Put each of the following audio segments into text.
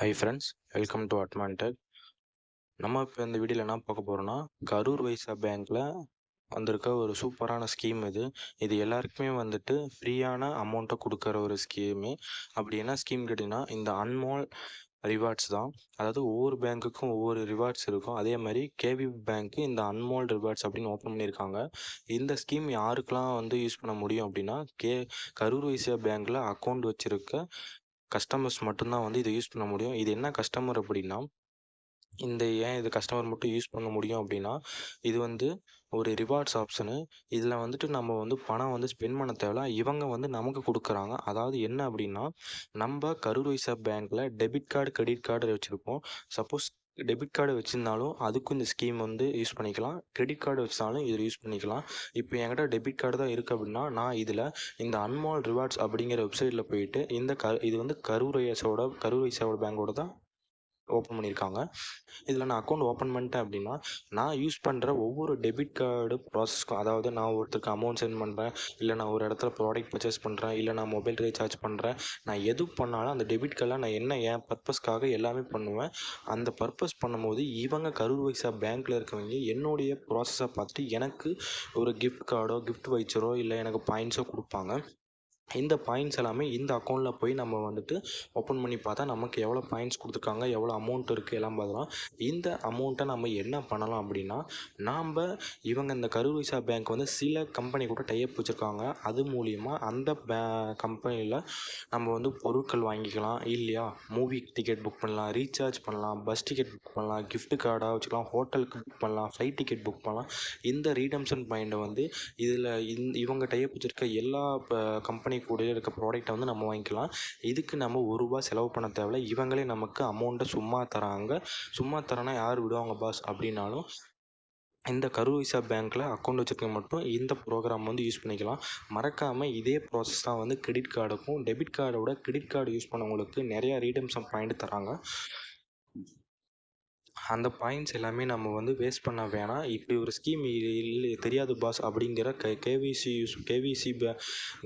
High friends welcome to அட்மான்டெக் நம்ம இப்போ இந்த வீடியோவில் என்ன பார்க்க போகிறோம்னா கரூர் வைசா பேங்க்கில் வந்திருக்க ஒரு சூப்பரான ஸ்கீம் இது. இது எல்லாருக்குமே வந்துட்டு ஃப்ரீயான அமௌண்ட்டை கொடுக்குற ஒரு ஸ்கீமு அப்படி என்ன ஸ்கீம் கேட்டிங்கன்னா இந்த அன்மால் ரிவார்ட்ஸ் தான். அதாவது ஒவ்வொரு பேங்க்குக்கும் ஒவ்வொரு ரிவார்ட்ஸ் இருக்கும். அதே மாதிரி கேபி பேங்க்கு இந்த அன்மால் ரிவார்ட்ஸ் அப்படின்னு ஓப்பன் பண்ணியிருக்காங்க. இந்த ஸ்கீம் யாருக்கெல்லாம் வந்து யூஸ் பண்ண முடியும் அப்படின்னா கே கரூர் வைசியா பேங்க்கில் அக்கௌண்ட் வச்சுருக்க கஸ்டமர்ஸ் மட்டும்தான் வந்து இதை யூஸ் பண்ண முடியும். இது என்ன கஸ்டமர் அப்படின்னா இந்த ஏன் இது கஸ்டமர் மட்டும் யூஸ் பண்ண முடியும் அப்படின்னா இது வந்து ஒரு ரிவார்ட்ஸ் ஆப்ஷனு இதில் வந்துட்டு நம்ம வந்து பணம் வந்து ஸ்பெண்ட் பண்ண தேவையில்ல. இவங்க வந்து நமக்கு கொடுக்குறாங்க. அதாவது என்ன அப்படின்னா நம்ம கரூர் வைசா பேங்க்கில் டெபிட் கார்டு கிரெடிட் கார்டு வச்சுருப்போம். சப்போஸ் டெபிட் கார்டு வச்சுருந்தாலும் அதுக்கும் இந்த ஸ்கீம் வந்து யூஸ் பண்ணிக்கலாம். கிரெடிட் கார்டு வச்சாலும் இதில் யூஸ் பண்ணிக்கலாம். இப்போ என்கிட்ட டெபிட் கார்டு தான் இருக்குது அப்படின்னா நான் இதில் இந்த அன்மால் ரிவார்ட்ஸ் அப்படிங்கிற வெப்சைட்டில் போயிட்டு இந்த க இது வந்து கரூர் வைசாவோட கரூர் வைசாவோட பேங்கோட தான் ஓப்பன் பண்ணியிருக்காங்க இதில் நான் அக்கௌண்ட் ஓப்பன் பண்ணிட்டேன் அப்படின்னா நான் யூஸ் பண்ணுற ஒவ்வொரு டெபிட் கார்டு ப்ராசஸ்க்கும் அதாவது நான் ஒருத்தருக்கு அமௌண்ட் சென்ட் பண்ணுறேன் இல்லை நான் ஒரு இடத்துல ப்ராடக்ட் பர்ச்சேஸ் பண்ணுறேன் இல்லை நான் மொபைல் ரீசார்ஜ் பண்ணுறேன் நான் எது பண்ணாலும் அந்த டெபிட் கார்டில் நான் என்ன என் பர்பஸ்க்காக எல்லாமே பண்ணுவேன். அந்த பர்பஸ் பண்ணும்போது இவங்க கரூர் வைசா பேங்க்கில் இருக்கவங்க என்னுடைய ப்ராசஸை பார்த்துட்டு எனக்கு ஒரு கிஃப்ட் கார்டோ கிஃப்ட் வைச்சரோ இல்லை எனக்கு பாயிண்ட்ஸோ கொடுப்பாங்க. இந்த பாயிண்ட்ஸ் எல்லாமே இந்த அக்கௌண்ட்டில் போய் நம்ம வந்துட்டு ஓப்பன் பண்ணி பார்த்தா நமக்கு எவ்வளோ பாயிண்ட்ஸ் கொடுத்துருக்காங்க எவ்வளோ அமௌண்ட் இருக்குது எல்லாம் பார்க்கலாம். இந்த அமௌண்ட்டை நம்ம என்ன பண்ணலாம் அப்படின்னா நாம் இவங்க இந்த கரூர் பேங்க் வந்து சில கம்பெனி கூட டைப் வச்சுருக்காங்க. அது மூலிமா அந்த பே கம்பெனியில் நம்ம வந்து பொருட்கள் வாங்கிக்கலாம். இல்லையா? மூவி டிக்கெட் புக் பண்ணலாம் ரீசார்ஜ் பண்ணலாம் பஸ் டிக்கெட் புக் பண்ணலாம் கிஃப்ட் கார்டாக வச்சுக்கலாம் ஹோட்டலுக்கு புக் பண்ணலாம் ஃப்ளைட் டிக்கெட் புக் பண்ணலாம். இந்த ரீடம்ஷன் பாயிண்ட்டை வந்து இதில் இந் இவங்க டைப் வச்சுருக்க எல்லா கம்பெனி கூட இருக்க ப்ராடக்ட்டை வந்து நம்ம வாங்கிக்கலாம். இதுக்கு நம்ம ஒரு ரூபா செலவு பண்ண தேவையில்ல. இவங்களே நமக்கு அமௌண்ட்டை சும்மா தராங்க. சும்மா தரேன்னா யார் விடுவாங்க பாஸ் அப்படின்னாலும் இந்த கரூர் பேங்க்கில் அக்கௌண்ட் வச்சுருக்க மட்டும் இந்த ப்ரோக்ராம் வந்து யூஸ் பண்ணிக்கலாம். மறக்காமல் இதே ப்ராசஸ் தான் வந்து கிரெடிட் கார்டுக்கும் டெபிட் கார்டோட கிரெடிட் கார்டு யூஸ் பண்ணவங்களுக்கு நிறையா ரீடம்ஷன் பாயிண்ட் தராங்க. அந்த பாயிண்ட்ஸ் எல்லாமே நம்ம வந்து வேஸ்ட் பண்ண வேணாம். இப்படி ஒரு ஸ்கீம் இல்லை தெரியாது பாஸ் அப்படிங்கிற K KVC use KVC pay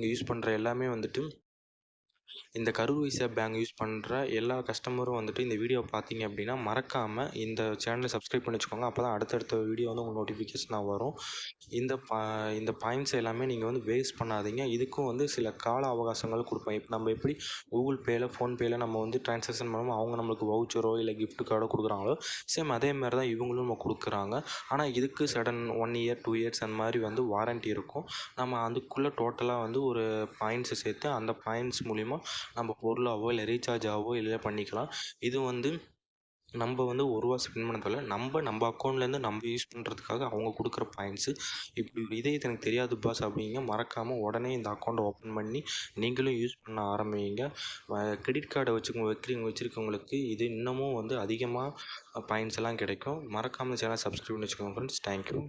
use பண்ணுற எல்லாமே வந்துட்டு இந்த கரூர் வைசா பேங்க் யூஸ் பண்ணுற எல்லா கஸ்டமரும் வந்துட்டு இந்த வீடியோ பார்த்தீங்க அப்படின்னா மறக்காமல் இந்த சேனலை சப்ஸ்கிரைப் பண்ணி வச்சுக்கோங்க. அப்போ தான் அடுத்தடுத்த வீடியோ வந்து உங்களுக்கு நோட்டிஃபிகேஷனாக வரும். இந்த பா இந்த பாயிண்ட்ஸ் எல்லாமே நீங்கள் வந்து வேஸ்ட் பண்ணாதீங்க. இதுக்கும் வந்து சில கால அவகாசங்கள் கொடுப்போம் இப்போ நம்ம எப்படி கூகுள் பேயில் ஃபோன்பேயில் நம்ம வந்து ட்ரான்சாக்ஷன் பண்ணுவோம் அவங்க நம்மளுக்கு வவுச்சரோ இல்லை கிஃப்ட் கார்டோ கொடுக்குறாங்களோ சேம் அதே மாதிரி தான் இவங்களும் நம்ம கொடுக்குறாங்க. ஆனால் இதுக்கு sudden one year two years அந்த மாதிரி வந்து வாரண்ட்டி இருக்கும். நம்ம அதுக்குள்ளே டோட்டலாக வந்து ஒரு பாயிண்ட்ஸை சேர்த்து அந்த பாயிண்ட்ஸ் மூலிமா நம்ம பொருளாகவோ இல்லை ரீசார்ஜ் ஆகவோ இல்லை பண்ணிக்கலாம். இது வந்து நம்ம வந்து ஒரு ரூபா ஸ்பெண்ட் பண்ண தேவையில்ல. நம்ம நம்ம அக்கௌண்ட்லேருந்து நம்ம யூஸ் பண்ணுறதுக்காக அவங்க கொடுக்குற பாயிண்ட்ஸு இப்படி இதே இது எனக்கு தெரியாது பாஸ் அப்படிங்க. மறக்காமல் உடனே இந்த அக்கௌண்ட்டை ஓப்பன் பண்ணி நீங்களும் யூஸ் பண்ண ஆரம்பிங்க. கிரெடிட் கார்டை வச்சுக்க வைக்கிறவங்க வச்சுருக்கவங்களுக்கு இது இன்னமும் வந்து அதிகமாக பாயிண்ட்ஸ் எல்லாம் கிடைக்கும். மறக்காமல் சேனல் சப்ஸ்கிரைப் பண்ணி வச்சுக்கோங்க ஃப்ரெண்ட்ஸ் தேங்க்யூ